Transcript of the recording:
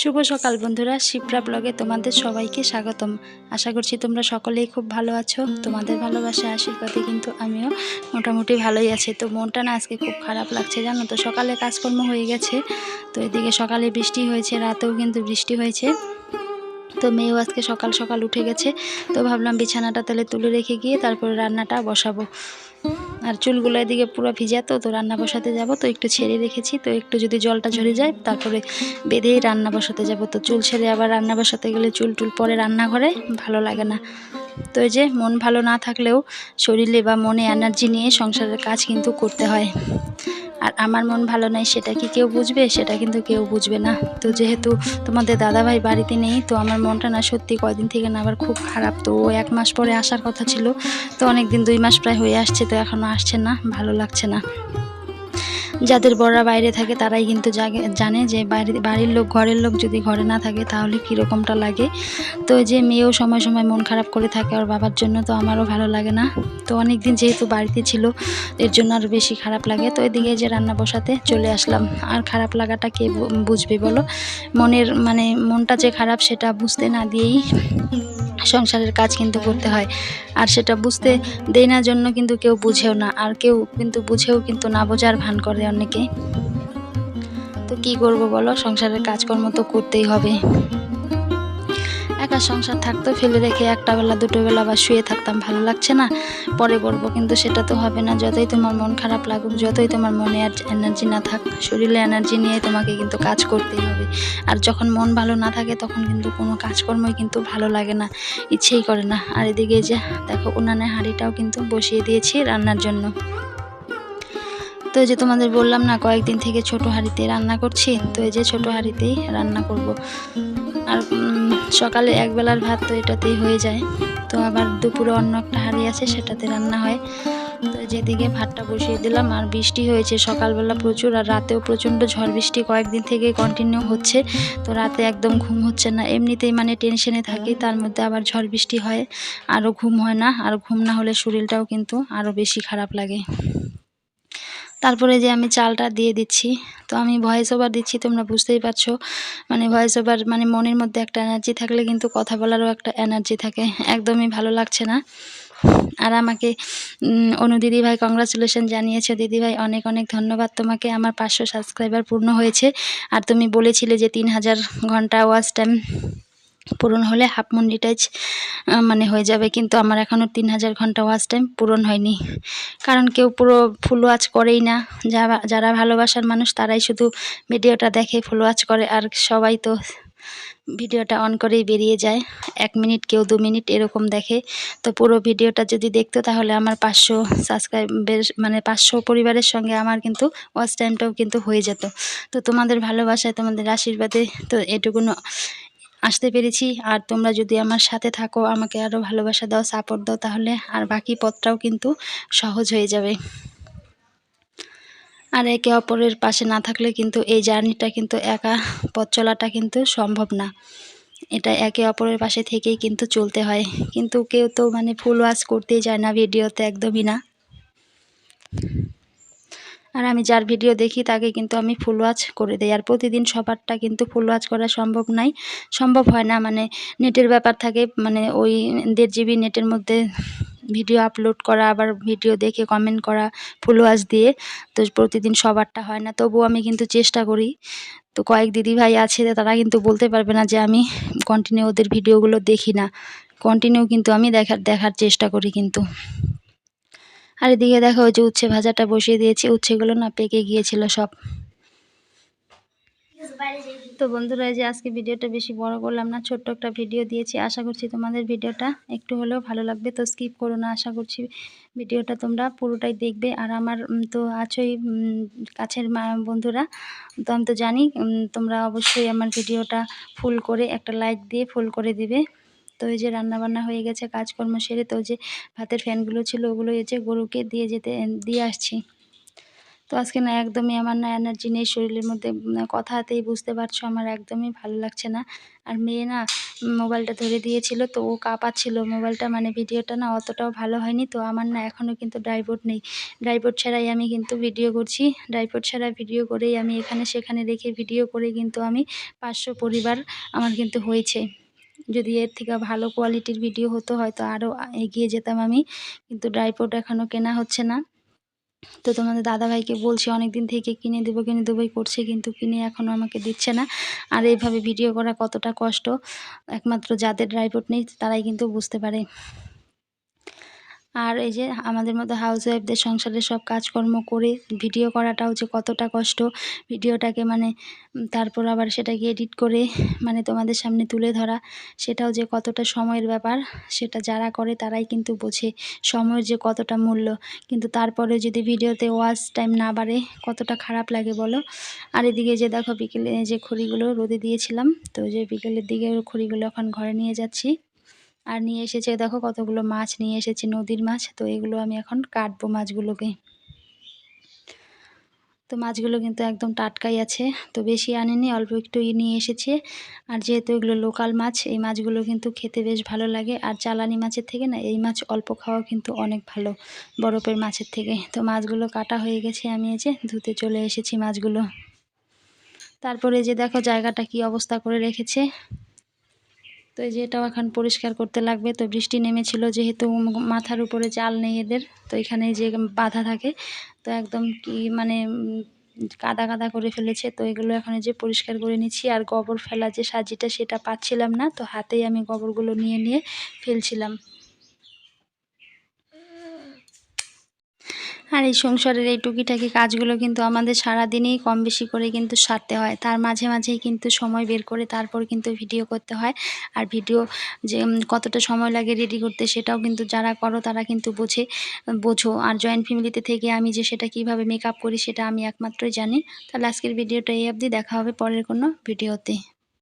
শুভ সকাল বন্ধুরা, শিপ্রা ব্লগে তোমাদের সবাইকে স্বাগতম। আশা করছি তোমরা সকলেই খুব ভালো আছো। তোমাদের ভালোবাসা আশীর্বাদে কিন্তু আমিও মোটামুটি ভালোই আছি। তো মনটা না আজকে খুব খারাপ লাগছে, জানো তো? সকালে কাজকর্ম হয়ে গেছে, তো এদিকে সকালে বৃষ্টি হয়েছে, রাতেও কিন্তু বৃষ্টি হয়েছে। তো মেয়েও আজকে সকাল সকাল উঠে গেছে, তো ভাবলাম বিছানাটা তাহলে তুলে রেখে গিয়ে তারপরে রান্নাটা বসাবো। আর চুলগুলো এদিকে পুরো ভিজা তো তো রান্না বসাতে যাব, তো একটু ছেড়ে রেখেছি, তো একটু যদি জলটা ঝরে যায়, তারপরে বেঁধেই রান্না বসাতে যাব। তো চুল ছেড়ে আবার রান্না বসাতে গেলে চুল টুল পরে রান্নাঘরে, ভালো লাগে না। তো এই যে, মন ভালো না থাকলেও শরীরে বা মনে এনার্জি নিয়ে সংসারের কাজ কিন্তু করতে হয়। আর আমার মন ভালো নাই, সেটা কি কেউ বুঝবে? সেটা কিন্তু কেউ বুঝবে না। তো যেহেতু তোমাদের দাদাভাই বাড়িতে নেই, তো আমার মনটা না সত্যি কয়দিন থেকে না আবার খুব খারাপ। তো ও এক মাস পরে আসার কথা ছিল, তো অনেক দিন দুই মাস প্রায় হয়ে আসছে, তো এখনও আসছে না, ভালো লাগছে না। যাদের বড়রা বাইরে থাকে তারাই কিন্তু জানে যে বাড়ির বাড়ির লোক, ঘরের লোক যদি ঘরে না থাকে তাহলে কীরকমটা লাগে। তো যে মেয়েও সময় সময় মন খারাপ করে থাকে ওর বাবার জন্য, তো আমারও ভালো লাগে না। তো অনেক দিন যেহেতু বাড়িতে ছিল, এর জন্য আরও বেশি খারাপ লাগে। তো এদিকে যে রান্না বসাতে চলে আসলাম। আর খারাপ লাগাটা কে বুঝবে বলো? মনের মানে মনটা যে খারাপ সেটা বুঝতে না দিয়েই সংসারের কাজ কিন্তু করতে হয়। আর সেটা বুঝতে দেয় না জন্য কিন্তু কেউ বুঝেও না। আর কেউ কিন্তু বুঝেও কিন্তু না বোঝার ভান করে অনেকে। তো কি করব বলো? সংসারের কাজকর্ম তো করতেই হবে। একা সংসার থাকতো ফেলে রেখে একটা বেলা, দুটো বেলা বা শুয়ে থাকতাম, ভালো লাগছে না? পরে করব কিন্তু সেটা তো হবে না। যতই তোমার মন খারাপ লাগুক, যতই তোমার মনে আর এনার্জি না থাক, শরীরে এনার্জি নিয়ে তোমাকে কিন্তু কাজ করতেই হবে। আর যখন মন ভালো না থাকে, তখন কিন্তু কোনো কাজকর্মই কিন্তু ভালো লাগে না, ইচ্ছেই করে না। আর এদিকে যে, দেখো, উনানের হাঁড়িটাও কিন্তু বসিয়ে দিয়েছি রান্নার জন্য। তো এই যে তোমাদের বললাম না, কয়েকদিন থেকে ছোট হাঁড়িতে রান্না করছি, তো এই যে ছোট হাঁড়িতেই রান্না করব। আর সকালে একবেলার ভাত তো এটাতেই হয়ে যায়। তো আবার দুপুরে অন্য একটা হাঁড়ি আছে, সেটাতে রান্না হয়। তো যেদিকে ভাতটা বসিয়ে দিলাম, আর বৃষ্টি হয়েছে, সকালবেলা প্রচুর, আর রাতেও প্রচণ্ড ঝড় বৃষ্টি কয়েকদিন থেকে কন্টিনিউ হচ্ছে। তো রাতে একদম ঘুম হচ্ছে না, এমনিতেই মানে টেনশনে থাকি, তার মধ্যে আবার ঝড় বৃষ্টি হয়, আরও ঘুম হয় না, আর ঘুম না হলে শরীরটাও কিন্তু আরও বেশি খারাপ লাগে। তারপরে যে আমি চালটা দিয়ে দিচ্ছি, তো আমি ভয়েস ওভার দিচ্ছি, তোমরা বুঝতেই পারছ। মানে ভয়েস ওভার মানে মনের মধ্যে একটা এনার্জি থাকলে কিন্তু কথা বলারও একটা এনার্জি থাকে, একদমই ভালো লাগছে না। আর আমাকে অনু দিদিভাই কংগ্রাচুলেশন জানিয়েছে। দিদিভাই অনেক অনেক ধন্যবাদ তোমাকে, আমার পাঁচশো সাবস্ক্রাইবার পূর্ণ হয়েছে। আর তুমি বলেছিলে যে তিন হাজার ঘণ্টা ওয়াচ টাইম পূরণ হলে হাফ মন্ডিটাইজ মানে হয়ে যাবে। কিন্তু আমার এখনও তিন হাজার ঘণ্টা ওয়াচ টাইম পূরণ হয়নি। কারণ কেউ পুরো ফুল ওয়াচ করেই না। যারা যারা ভালোবাসার মানুষ, তারাই শুধু ভিডিওটা দেখে ফুল ওয়াচ করে। আর সবাই তো ভিডিওটা অন করেই বেরিয়ে যায়। এক মিনিট কেউ দু মিনিট এরকম দেখে। তো পুরো ভিডিওটা যদি দেখতো, তাহলে আমার পাঁচশো সাবস্ক্রাইবের মানে পাঁচশো পরিবারের সঙ্গে আমার কিন্তু ওয়াচ টাইমটাও কিন্তু হয়ে যেত। তো তোমাদের ভালোবাসায়, তোমাদের আশীর্বাদে তো এটুকুনো আসতে পেরেছি। আর তোমরা যদি আমার সাথে থাকো, আমাকে আরও ভালোবাসা দাও সাপোর্ট দাও, তাহলে আর বাকি পথটাও কিন্তু সহজ হয়ে যাবে। আর একে অপরের পাশে না থাকলে কিন্তু এই জার্নিটা কিন্তু একা পথ চলাটা কিন্তু সম্ভব না। এটা একে অপরের পাশে থেকেই কিন্তু চলতে হয়। কিন্তু কেউ তো মানে ফুল ওয়াশ করতেই যায় না ভিডিওতে একদমই না। আর আমি যার ভিডিও দেখি তাকে কিন্তু আমি ফুল ওয়াচ করে দিই। আর প্রতিদিন সবারটা কিন্তু ফুল ওয়াচ করা সম্ভব নয় সম্ভব হয় না মানে নেটের ব্যাপার থাকে মানে ওই দেড় জিবি নেটের মধ্যে ভিডিও আপলোড করা, আবার ভিডিও দেখে কমেন্ট করা ফুল ওয়াচ দিয়ে তো প্রতিদিন সবারটা হয় না। তবুও আমি কিন্তু চেষ্টা করি। তো কয়েক দিদি ভাই আছে, তারা কিন্তু বলতে পারবে না যে আমি কন্টিনিউ ওদের ভিডিওগুলো দেখি না। কন্টিনিউ কিন্তু আমি দেখার দেখার চেষ্টা করি কিন্তু। আর এদিকে দেখো ওই যে উচ্ছে ভাজাটা বসিয়ে দিয়েছি। উচ্ছেগুলো না পেকে গিয়েছিল সব। তো বন্ধুরা যে আজকে ভিডিওটা বেশি বড় করলাম না, ছোট্ট একটা ভিডিও দিয়েছি। আশা করছি তোমাদের ভিডিওটা একটু হলেও ভালো লাগবে। তো স্কিপ করো না, আশা করছি ভিডিওটা তোমরা পুরোটাই দেখবে। আর আমার তো আছোই কাছের বন্ধুরা, তো আমি তো জানি তোমরা অবশ্যই আমার ভিডিওটা ফুল করে একটা লাইক দিয়ে ফুল করে দিবে। তো এই যে রান্না বান্না হয়ে গেছে, কাজকর্ম সেরে তো যে ভাতের ফ্যানগুলো ছিল ওগুলো এই যে গরুকে দিয়ে যেতে, দিয়ে আসছি। তো আজকে না একদমই আমার না এনার্জি নেই শরীরের মধ্যে কথাতেই বুঝতে পারছ আমার একদমই ভালো লাগছে না। আর মেয়ে না মোবাইলটা ধরে দিয়েছিল তো ও কাঁপাচ্ছিল মোবাইলটা মানে ভিডিওটা না অতটাও ভালো হয়নি তো আমার না এখনও কিন্তু ড্রাইভোর্ড নেই। ড্রাইভোর্ড ছাড়াই আমি কিন্তু ভিডিও করছি ড্রাইভোর্ড ছাড়া ভিডিও করেই আমি এখানে সেখানে রেখে ভিডিও করে কিন্তু আমি পাঁচশো পরিবার আমার কিন্তু হয়েছে। যদি এর থেকে ভালো কোয়ালিটির ভিডিও হতো হয়তো আরও এগিয়ে যেতাম আমি। কিন্তু ড্রাইপোর্ট এখনও কেনা হচ্ছে না। তো তোমাদের দাদাভাইকে বলছি অনেক দিন থেকে কিনে দেবো, কিনে দেবোই করছে কিন্তু কিনে এখনও আমাকে দিচ্ছে না। আর এইভাবে ভিডিও করা কতটা কষ্ট? একমাত্র যাদের ড্রাইপোর্ট নেই, তারাই কিন্তু বুঝতে পারে। আর এই যে আমাদের মতো হাউস ওয়াইফদের সংসারের সব কাজকর্ম করে ভিডিও করাটাও যে কতটা কষ্ট। ভিডিওটাকে মানে তারপর আবার সেটাকে এডিট করে মানে তোমাদের সামনে তুলে ধরা, সেটাও যে কতটা সময়ের ব্যাপার, সেটা যারা করে তারাই কিন্তু বোঝে সময়ের যে কতটা মূল্য। কিন্তু তারপরে যদি ভিডিওতে ওয়াচ টাইম না বাড়ে, কতটা খারাপ লাগে বলো? আর এদিকে যে দেখো বিকেলে যে খড়িগুলো রোদে দিয়েছিলাম, তো যে বিকেলের দিকে খড়িগুলো এখন ঘরে নিয়ে যাচ্ছি। আর নিয়ে এসেছে, দেখো কতগুলো মাছ নিয়ে এসেছে, নদীর মাছ। তো এগুলো আমি এখন কাটবো মাছগুলোকে। তো মাছগুলো কিন্তু একদম টাটকাই আছে, তো বেশি আনেনি, অল্প একটু নিয়ে এসেছে। আর যেহেতু এগুলো লোকাল মাছ, এই মাছগুলো কিন্তু খেতে বেশ ভালো লাগে। আর চালানি মাছের থেকে না, এই মাছ অল্প খাওয়া কিন্তু অনেক ভালো, বরফের মাছের থেকে। তো মাছগুলো কাটা হয়ে গেছে, আমি এই যে ধুতে চলে এসেছি মাছগুলো। তারপরে যে দেখো জায়গাটা কি অবস্থা করে রেখেছে। তো এই যে এটাও এখন পরিষ্কার করতে লাগবে। তো বৃষ্টি নেমেছিল যেহেতু মাথার উপরে চাল নেই এদের। তো এখানে যে বাধা থাকে, তো একদম কি মানে কাদা কাদা করে ফেলেছে। তো এগুলো এখন যে পরিষ্কার করে নিচ্ছি। আর গোবর ফেলা যে সাজিটা, সেটা পাচ্ছিলাম না। তো হাতেই আমি গোবরগুলো নিয়ে নিয়ে ফেলছিলাম। আর এই সংসারের এই টুকিটাকি কাজগুলো কিন্তু আমাদের সারাদিনই কম বেশি করে কিন্তু সারতে হয়। তার মাঝে মাঝেই কিন্তু সময় বের করে তারপর কিন্তু ভিডিও করতে হয়। আর ভিডিও যে কতটা সময় লাগে রেডি করতে সেটাও কিন্তু যারা করো তারা কিন্তু বোঝে বোঝো। আর জয়েন্ট ফ্যামিলিতে থেকে আমি যে সেটা কীভাবে মেকআপ করি সেটা আমি একমাত্রই জানি। তাহলে আজকের ভিডিওটা এই অবধি। দেখা হবে পরের কোনো ভিডিওতে।